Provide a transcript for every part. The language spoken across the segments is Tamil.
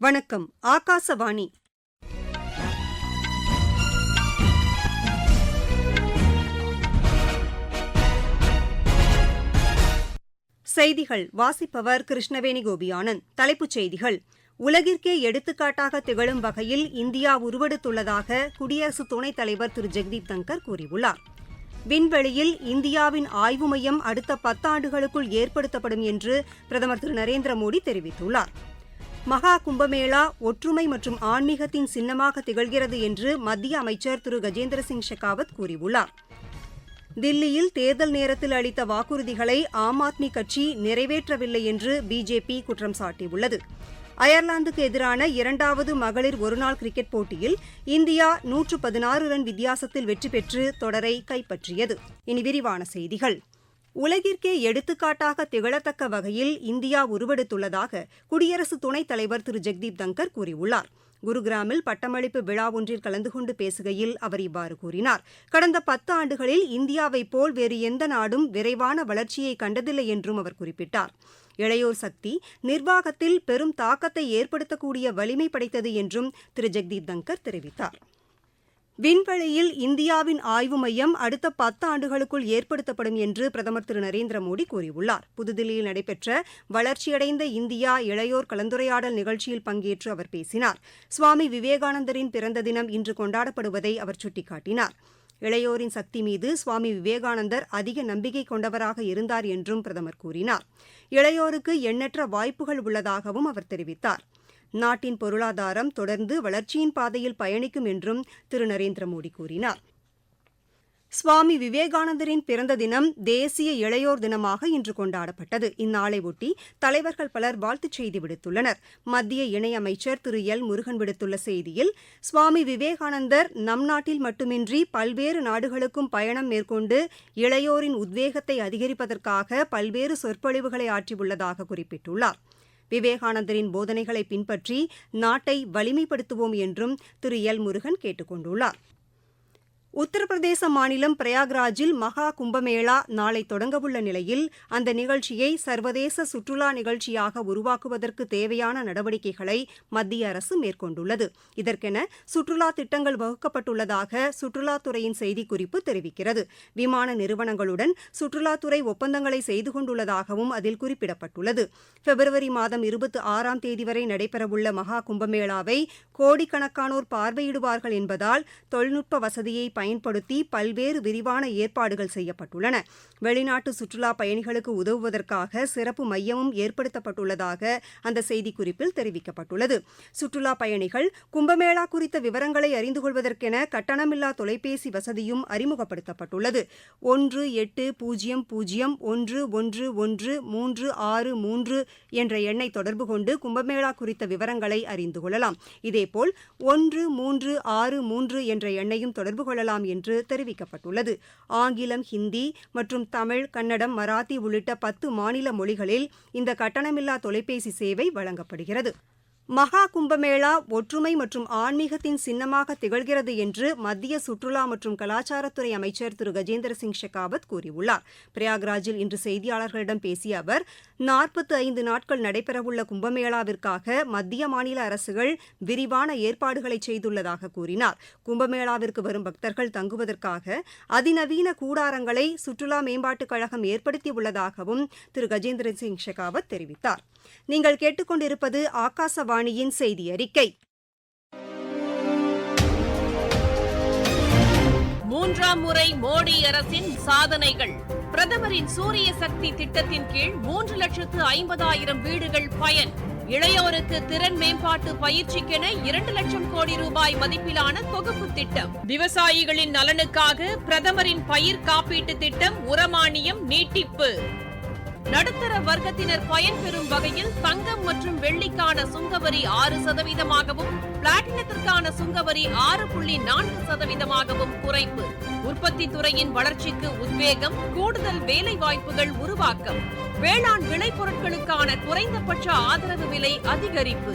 வணக்கம் ஆகாசவாணி. செய்திகள் வாசிப்பவர் கிருஷ்ணவேணி கோபியானந்த் தலைப்புச் செய்திகள் உலகிற்கே எடுத்துக்காட்டாக திகழும் வகையில் இந்தியா உருவெடுத்துள்ளதாக குடியரசு துணைத் தலைவர் திரு. ஜெக்தீப் தங்கர் கூறியுள்ளார். விண்வெளியில் இந்தியாவின் ஆய்வு மையம் அடுத்த பத்தாண்டுகளுக்குள் ஏற்படுத்தப்படும் என்று பிரதமர் திரு. நரேந்திர மோடி தெரிவித்துள்ளார். மகா கும்பமேளா ஒற்றுமை மற்றும் ஆன்மீகத்தின் சின்னமாக திகழ்கிறது என்று மத்திய அமைச்சர் திரு. கஜேந்திர சிங் ஷெகாவத் கூறியுள்ளார். தில்லியில் தேர்தல் நேரத்தில் அளித்த வாக்குறுதிகளை ஆம் ஆத்மி கட்சி நிறைவேற்றவில்லை என்று பிஜேபி குற்றம் சாட்டியுள்ளது. அயர்லாந்துக்கு எதிரான இரண்டாவது மகளிர் ஒருநாள் கிரிக்கெட் போட்டியில் இந்தியா நூற்று பதினாறு ரன் வித்தியாசத்தில் வெற்றி பெற்று தொடரை கைப்பற்றியது. இனி விரிவான செய்திகள். உலகிற்கே எடுத்துக்காட்டாக திகழத்தக்க வகையில் இந்தியா உருவெடுத்துள்ளதாக குடியரசு துணைத் தலைவர் திரு. ஜெக்தீப் தங்கர் கூறியுள்ளார். குருகிராமில் பட்டமளிப்பு விழா ஒன்றில் கலந்து கொண்டு பேசுகையில் அவர் இவ்வாறு கூறினார். கடந்த பத்து ஆண்டுகளில் இந்தியாவைப் போல் வேறு எந்த நாடும் விரைவான வளர்ச்சியை கண்டதில்லை என்றும் அவர் குறிப்பிட்டார். இளையோர் சக்தி நிர்வாகத்தில் பெரும் தாக்கத்தை ஏற்படுத்தக்கூடிய வலிமை படைத்தது என்றும் திரு. ஜெக்தீப் தங்கர் தெரிவித்தார். விண்வெளியில் இந்தியாவின் ஆய்வு மையம் அடுத்த பத்து ஆண்டுகளுக்குள் ஏற்படுத்தப்படும் என்று பிரதமர் திரு. நரேந்திர மோடி கூறியுள்ளார். புதுதில்லியில் நடைபெற்ற வளர்ச்சியடைந்த இந்தியா இளையோர் கலந்துரையாடல் நிகழ்ச்சியில் பங்கேற்று அவர் பேசினார். சுவாமி விவேகானந்தரின் பிறந்த தினம் இன்று கொண்டாடப்படுவதை அவர் சுட்டிக்காட்டினார். இளையோரின் சக்தி மீது சுவாமி விவேகானந்தர் அதிக நம்பிக்கை கொண்டவராக இருந்தார் என்றும் பிரதமர் கூறினார். இளையோருக்கு எண்ணற்ற வாய்ப்புகள் உள்ளதாகவும் அவர் தெரிவித்தார். நாட்டின் பொருளாதாரம் தொடர்ந்து வளர்ச்சியின் பாதையில் பயணிக்கும் என்றும் திரு. நரேந்திர மோடி கூறினார். சுவாமி விவேகானந்தரின் பிறந்த தினம் தேசிய இளையோர் தினமாக இன்று கொண்டாடப்பட்டது. இந்நாளையொட்டி தலைவர்கள் பலர் வாழ்த்துச் செய்தி விடுத்துள்ளனர். மத்திய இணையமைச்சர் திரு. எல். முருகன் விடுத்துள்ள செய்தியில் சுவாமி விவேகானந்தர் நம் நாட்டில் மட்டுமின்றி பல்வேறு நாடுகளுக்கும் பயணம் மேற்கொண்டு இளையோரின் உத்வேகத்தை அதிகரிப்பதற்காக பல்வேறு சொற்பொழிவுகளை ஆற்றியுள்ளதாக குறிப்பிட்டுள்ளார். விவேகானந்தரின் போதனைகளை பின்பற்றி நாட்டை வலிமைப்படுத்துவோம் என்றும் திரு எல் முருகன் கேட்டுக் கொண்டுள்ளார் உத்தரப்பிரதேச மாநிலம் பிரயாக்ராஜில் மகா கும்பமேளா நாளை தொடங்கவுள்ள நிலையில் அந்த நிகழ்ச்சியை சர்வதேச சுற்றுலா நிகழ்ச்சியாக உருவாக்குவதற்கு தேவையான நடவடிக்கைகளை மத்திய அரசு மேற்கொண்டுள்ளது. இதற்கென சுற்றுலா திட்டங்கள் வகுக்கப்பட்டுள்ளதாக சுற்றுலாத்துறையின் செய்திக்குறிப்பு தெரிவிக்கிறது. விமான நிறுவனங்களுடன் சுற்றுலாத்துறை ஒப்பந்தங்களை செய்து கொண்டுள்ளதாகவும் அதில் குறிப்பிடப்பட்டுள்ளது. பிப்ரவரி மாதம் இருபத்தி ஆறாம் தேதி வரை நடைபெறவுள்ள மகா கும்பமேளாவை கோடிக்கணக்கானோர் பார்வையிடுவார்கள் என்பதால் தொழில்நுட்ப வசதியை பயன்படுத்தி பல்வேறு விரிவான ஏற்பாடுகள் செய்யப்பட்டுள்ளன. வெளிநாட்டு சுற்றுலா பயணிகளுக்கு உதவுவதற்காக சிறப்பு மையமும் ஏற்படுத்தப்பட்டுள்ளதாக அந்த செய்திக்குறிப்பில் தெரிவிக்கப்பட்டுள்ளது. சுற்றுலா பயணிகள் கும்பமேளா குறித்த விவரங்களை அறிந்து கொள்வதற்கென கட்டணமில்லா தொலைபேசி வசதியும் அறிமுகப்படுத்தப்பட்டுள்ளது. ஒன்று எட்டு பூஜ்ஜியம் பூஜ்ஜியம் ஒன்று ஒன்று ஒன்று மூன்று ஆறு மூன்று என்ற எண்ணை தொடர்பு கொண்டு கும்பமேளா குறித்த விவரங்களை அறிந்து கொள்ளலாம். இதேபோல் ஒன்று மூன்று ஆறு மூன்று என்ற எண்ணையும் தொடர்பு கொள்ளலாம் என்று தெரிவிக்கப்பட்டுள்ளது. ஆங்கிலம் ஹிந்தி மற்றும் தமிழ் கன்னடம் மராத்தி உள்ளிட்ட பத்து மாநில மொழிகளில் இந்த கட்டணமில்லா தொலைபேசி சேவை வழங்கப்படுகிறது. மகா கும்பமேளா ஒற்றுமை மற்றும் ஆன்மீகத்தின் சின்னமாக திகழ்கிறது என்று மத்திய சுற்றுலா மற்றும் கலாச்சாரத்துறை அமைச்சர் திரு. கஜேந்திர சிங் ஷெகாவத் கூறியுள்ளார். பிரயாக்ராஜில் இன்று செய்தியாளர்களிடம் பேசிய அவர் நாற்பத்து ஐந்து நாட்கள் நடைபெறவுள்ள கும்பமேளாவிற்காக மத்திய மாநில அரசுகள் விரிவான ஏற்பாடுகளை செய்துள்ளதாக கூறினார். கும்பமேளாவிற்கு வரும் பக்தர்கள் தங்குவதற்காக அதிநவீன கூடாரங்களை சுற்றுலா மேம்பாட்டுக் கழகம் ஏற்படுத்தியுள்ளதாகவும் திரு. கஜேந்திர சிங் ஷெகாவத் தெரிவித்தார். நீங்கள் கேட்டுக்கொண்டிருப்பது ஆகாசவாணியின் செய்தி அறிக்கை மூன்றாம் முறை மோடி அரசின் சாதனைகள். பிரதமரின் சூரிய சக்தி திட்டத்தின் கீழ் மூன்று லட்சத்து ஐம்பதாயிரம் வீடுகள் பயன். இளையோருக்கு திறன் மேம்பாட்டு பயிற்சிக்கென இரண்டு லட்சம் கோடி ரூபாய் மதிப்பிலான தொகுப்பு திட்டம். விவசாயிகளின் நலனுக்காக பிரதமரின் பயிர் காப்பீட்டு திட்டம் உரமானியம் நீட்டிப்பு. நடுத்தர வர்க்கத்தினர் பயன்பெறும் வகையில் தங்கம் மற்றும் வெள்ளிக்கான சுங்கவரி ஆறு சதவீதமாகவும் பிளாட்டினத்திற்கான சுங்கவரி ஆறு புள்ளி நான்கு சதவீதமாகவும் குறைப்பு. உற்பத்தி துறையின் வளர்ச்சிக்கு உத்வேகம் கூடுதல் வேலை வாய்ப்புகள் உருவாக்கம். வேளாண் விளைபொருட்களுக்கான குறைந்தபட்ச ஆதரவு விலை அதிகரிப்பு.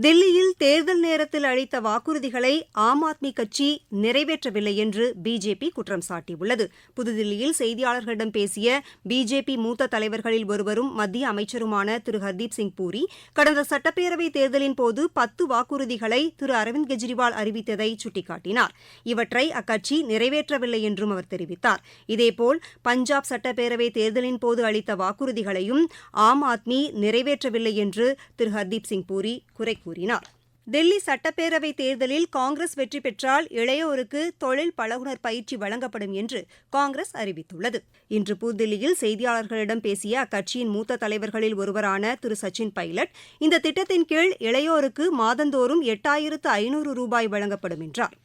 தில்லியில் தேர்தல் நேரத்தில் அளித்த வாக்குறுதிகளை ஆம் ஆத்மி கட்சி நிறைவேற்றவில்லை என்று பிஜேபி குற்றம் சாட்டியுள்ளது. புதுதில்லியில் செய்தியாளர்களிடம் பேசிய பிஜேபி மூத்த தலைவர்களில் ஒருவரும் மத்திய அமைச்சருமான திரு. ஹர்தீப் சிங் பூரி கடந்த சட்டப்பேரவைத் தேர்தலின் போது பத்து வாக்குறுதிகளை திரு. அரவிந்த் கெஜ்ரிவால் அறிவித்ததை சுட்டிக்காட்டினார். இவற்றை அக்கட்சி நிறைவேற்றவில்லை என்றும் அவர் தெரிவித்தார். இதேபோல் பஞ்சாப் சட்டப்பேரவை தேர்தலின் போது அளித்த வாக்குறுதிகளையும் ஆம் ஆத்மி நிறைவேற்றவில்லை என்று திரு. ஹர்தீப் சிங் பூரி குறை கூறினார். தில்லி சட்டப்பேரவை தேர்தலில் காங்கிரஸ் வெற்றி பெற்றால் இளையோருக்கு தொழில் பழகுனர் பயிற்சி வழங்கப்படும் என்று காங்கிரஸ் அறிவித்துள்ளது. இன்று புதுதில்லியில் செய்தியாளர்களிடம் பேசிய அக்கட்சியின் மூத்த தலைவர்களில் ஒருவரான திரு. சச்சின் பைலட் இந்த திட்டத்தின் கீழ் இளையோருக்கு மாதந்தோறும் எட்டாயிரத்து ஐநூறு ரூபாய் வழங்கப்படும் என்றார்.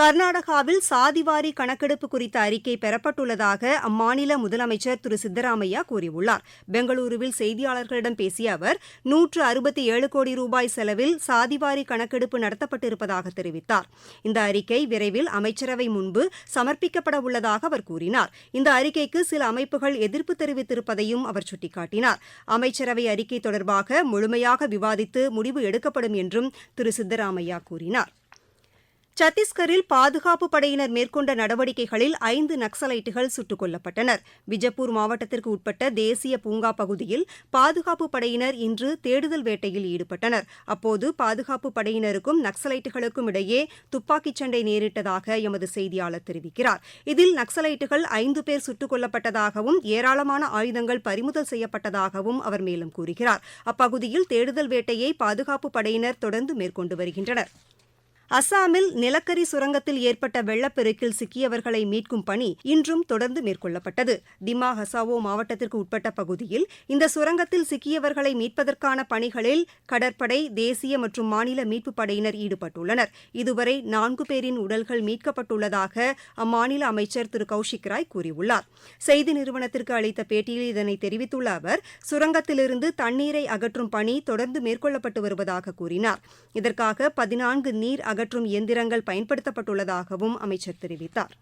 கர்நாடகாவில் சாதிவாரி கணக்கெடுப்பு குறித்த அறிக்கை பெறப்பட்டுள்ளதாக அம்மாநில முதலமைச்சர் திரு சித்தராமையா கூறியுள்ளார். பெங்களூருவில் செய்தியாளர்களிடம் பேசிய அவர் நூற்று அறுபத்தி ஏழு கோடி ரூபாய் செலவில் சாதிவாரி கணக்கெடுப்பு நடத்தப்பட்டிருப்பதாக தெரிவித்தார். இந்த அறிக்கை விரைவில் அமைச்சரவை முன்பு சமர்ப்பிக்கப்பட உள்ளதாக அவர் கூறினார். இந்த அறிக்கைக்கு சில அமைப்புகள் எதிர்ப்பு தெரிவித்திருப்பதையும் அவர் சுட்டிக்காட்டினார். அமைச்சரவை அறிக்கை தொடர்பாக முழுமையாக விவாதித்து முடிவு எடுக்கப்படும் என்றும் திரு சித்தராமையா கூறினார். சத்தீஸ்கரில் பாதுகாப்பு படையினர் மேற்கொண்ட நடவடிக்கைகளில் ஐந்து நக்சலைட்டுகள் சுட்டுக் கொல்லப்பட்டனர். பிஜப்பூர் மாவட்டத்திற்கு உட்பட்ட தேசிய பூங்கா பகுதியில் பாதுகாப்பு படையினர் இன்று தேடுதல் வேட்டையில் ஈடுபட்டனர். அப்போது பாதுகாப்பு படையினருக்கும் நக்சலைட்டுகளுக்கும் இடையே துப்பாக்கிச் சண்டை நேரிட்டதாக எமது செய்தியாளர் தெரிவிக்கிறார். இதில் நக்சலைட்டுகள் ஐந்து பேர் சுட்டுக் கொல்லப்பட்டதாகவும் ஏராளமான ஆயுதங்கள் பறிமுதல் செய்யப்பட்டதாகவும் அவர் மேலும் கூறுகிறார். அப்பகுதியில் தேடுதல் வேட்டையை பாதுகாப்பு படையினர் தொடர்ந்து மேற்கொண்டு வருகின்றனர். அசாமில் நிலக்கரி சுரங்கத்தில் ஏற்பட்ட வெள்ளப்பெருக்கில் சிக்கியவர்களை மீட்கும் பணி இன்றும் தொடர்ந்து மேற்கொள்ளப்பட்டது. டிமா ஹசாவோ மாவட்டத்திற்கு உட்பட்ட பகுதியில் இந்த சுரங்கத்தில் சிக்கியவர்களை மீட்பதற்கான பணிகளில் கடற்படை தேசிய மற்றும் மாநில மீட்புப் படையினர் ஈடுபட்டுள்ளனர். இதுவரை நான்கு பேரின் உடல்கள் மீட்கப்பட்டுள்ளதாக அம்மாநில அமைச்சர் திரு. கௌஷிக் ராய் கூறியுள்ளார். செய்தி நிறுவனத்திற்கு அளித்த பேட்டியில் இதனை தெரிவித்துள்ள அவர் சுரங்கத்திலிருந்து தண்ணீரை அகற்றும் பணி தொடர்ந்து மேற்கொள்ளப்பட்டு வருவதாக கூறினார். இதற்காக பதினான்கு நீர் அகற்றும் எந்திரங்கள் பயன்படுத்தப்பட்டுள்ளதாகவும் அமைச்சர் தெரிவித்தார்.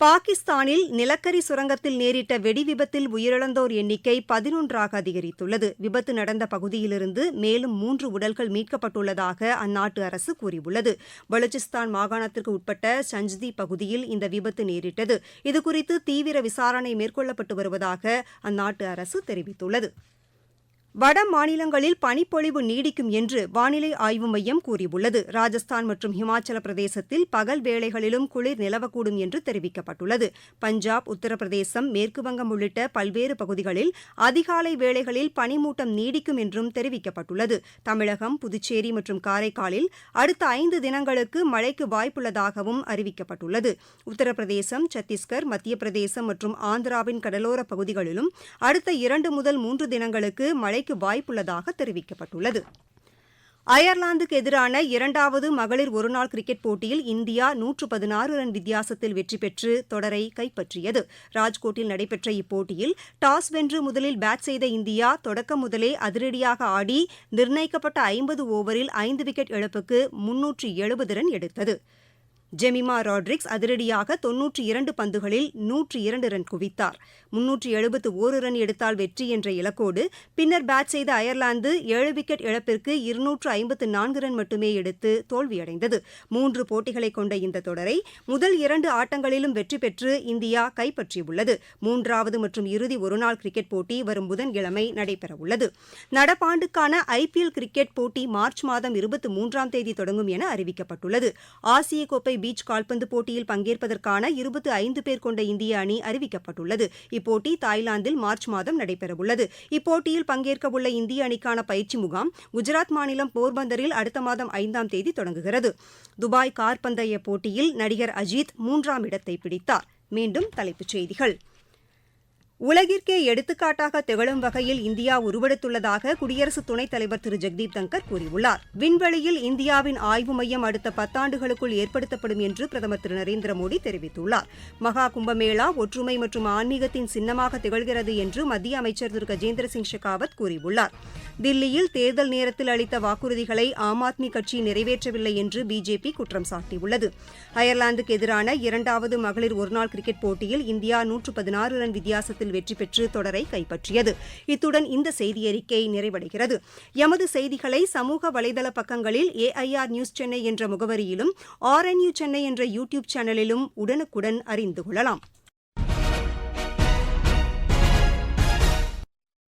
பாகிஸ்தானில் நிலக்கரி சுரங்கத்தில் நேரிட்ட வெடி விபத்தில் உயிரிழந்தோர் எண்ணிக்கை பதினொன்றாக அதிகரித்துள்ளது. விபத்து நடந்த பகுதியிலிருந்து மேலும் மூன்று உடல்கள் மீட்கப்பட்டுள்ளதாக அந்நாட்டு அரசு கூறியுள்ளது. பலுச்சிஸ்தான் மாகாணத்திற்கு உட்பட்ட சஞ்ச்தி பகுதியில் இந்த விபத்து நேரிட்டது. இதுகுறித்து தீவிர விசாரணை மேற்கொள்ளப்பட்டு வருவதாக அந்நாட்டு அரசு தெரிவித்துள்ளது. வட மாநிலங்களில் பனிப்பொழிவு நீடிக்கும் என்று வானிலை ஆய்வு மையம் கூறியுள்ளது. ராஜஸ்தான் மற்றும் ஹிமாச்சல பிரதேசத்தில் பகல் வேளைகளிலும் குளிர் நிலவக்கூடும் என்று தெரிவிக்கப்பட்டுள்ளது. பஞ்சாப் உத்தரப்பிரதேசம் மேற்குவங்கம் உள்ளிட்ட பல்வேறு பகுதிகளில் அதிகாலை வேளைகளில் பனிமூட்டம் நீடிக்கும் என்றும் தெரிவிக்கப்பட்டுள்ளது. தமிழகம் புதுச்சேரி மற்றும் காரைக்காலில் அடுத்த ஐந்து தினங்களுக்கு மழைக்கு வாய்ப்புள்ளதாகவும் அறிவிக்கப்பட்டுள்ளது. உத்தரப்பிரதேசம் சத்தீஸ்கர் மத்திய பிரதேசம் மற்றும் ஆந்திராவின் கடலோர பகுதிகளிலும் அடுத்த இரண்டு முதல் மூன்று தினங்களுக்கு மழைக்கு வாய்ப்புள்ளதாக தெரிவிக்கப்பட்டுள்ளது. அயர்லாந்துக்கு எதிரான இரண்டாவது மகளிர் ஒருநாள் கிரிக்கெட் போட்டியில் இந்தியா நூற்று பதினாறு ரன் வித்தியாசத்தில் வெற்றி பெற்று தொடரை கைப்பற்றியது. ராஜ்கோட்டில் நடைபெற்ற இப்போட்டியில் டாஸ் வென்று முதலில் பேட் செய்த இந்தியா தொடக்கம் முதலே அதிரடியாக ஆடி நிர்ணயிக்கப்பட்ட ஐம்பது ஓவரில் ஐந்து விக்கெட் இழப்புக்கு முன்னூற்று எழுபது ரன் எடுத்தது. ஜெமிமா ராட்ரிக்ஸ் அதிரடியாக தொன்னூற்றி இரண்டு பந்துகளில் நூற்றி இரண்டு ரன் குவித்தார். முன்னூற்றி எழுபத்து ஒரு ரன் எடுத்தால் வெற்றி என்ற இலக்கோடு பின்னர் பேட் செய்த அயர்லாந்து ஏழு விக்கெட் இழப்பிற்கு இருநூற்று ஐம்பத்து நான்கு ரன் மட்டுமே எடுத்து தோல்வியடைந்தது. மூன்று போட்டிகளை கொண்ட இந்த தொடரை முதல் இரண்டு ஆட்டங்களிலும் வெற்றி பெற்று இந்தியா கைப்பற்றியுள்ளது. மூன்றாவது மற்றும் இறுதி ஒருநாள் கிரிக்கெட் போட்டி வரும் புதன்கிழமை நடைபெறவுள்ளது. நடப்பாண்டுக்கான ஐபிஎல் கிரிக்கெட் போட்டி மார்ச் மாதம் இருபத்தி மூன்றாம் தேதி தொடங்கும் என அறிவிக்கப்பட்டுள்ளது. ஆசிய கோப்பை பீச் கால்பந்து போட்டியில் பங்கேற்பதற்கான இருபத்தி ஐந்து பேர் கொண்ட இந்திய அணி அறிவிக்கப்பட்டுள்ளது. இப்போட்டி தாய்லாந்தில் மார்ச் மாதம் நடைபெறவுள்ளது. இப்போட்டியில் பங்கேற்கவுள்ள இந்திய அணிக்கான பயிற்சி முகாம் குஜராத் மாநிலம் போர்பந்தரில் அடுத்த மாதம் ஐந்தாம் தேதி தொடங்குகிறது. துபாய் கார்பந்தய போட்டியில் நடிகர் அஜித் மூன்றாம் இடத்தை பிடித்தார். மீண்டும் தலைப்புச் செய்திகள். உலகிற்கே எடுத்துக்காட்டாக திகழும் வகையில் இந்தியா உருவெடுத்துள்ளதாக குடியரசு துணைத் தலைவர் திரு. ஜெக்தீப் தங்கர் கூறியுள்ளார். விண்வெளியில் இந்தியாவின் ஆய்வு மையம் அடுத்த பத்தாண்டுகளுக்குள் ஏற்படுத்தப்படும் என்று பிரதமர் திரு. நரேந்திர மோடி தெரிவித்துள்ளார். மகா கும்பமேளா ஒற்றுமை மற்றும் ஆன்மீகத்தின் சின்னமாக திகழ்கிறது என்று மத்திய அமைச்சர் திரு. கஜேந்திர சிங் ஷெகாவத் கூறியுள்ளார். தில்லியில் தேர்தல் நேரத்தில் அளித்த வாக்குறுதிகளை ஆம் ஆத்மி கட்சி நிறைவேற்றவில்லை என்று பிஜேபி குற்றம் சாட்டியுள்ளது. அயர்லாந்துக்கு எதிரான இரண்டாவது மகளிர் ஒருநாள் கிரிக்கெட் போட்டியில் இந்தியா நூற்று பதினாறு ரன் வித்தியாசத்தில் வெற்றி பெற்று தொடரை கைப்பற்றியது. இத்துடன் இந்த செய்தியறிக்கை நிறைவடைகிறது. எமது செய்திகளை சமூக வலைதள பக்கங்களில் ஏஐஆர் நியூஸ் சென்னை என்ற முகவரியிலும் ஆர்என்யூ சென்னை என்ற யூ டியூப் சேனலிலும் உடனுக்குடன் அறிந்து கொள்ளலாம்.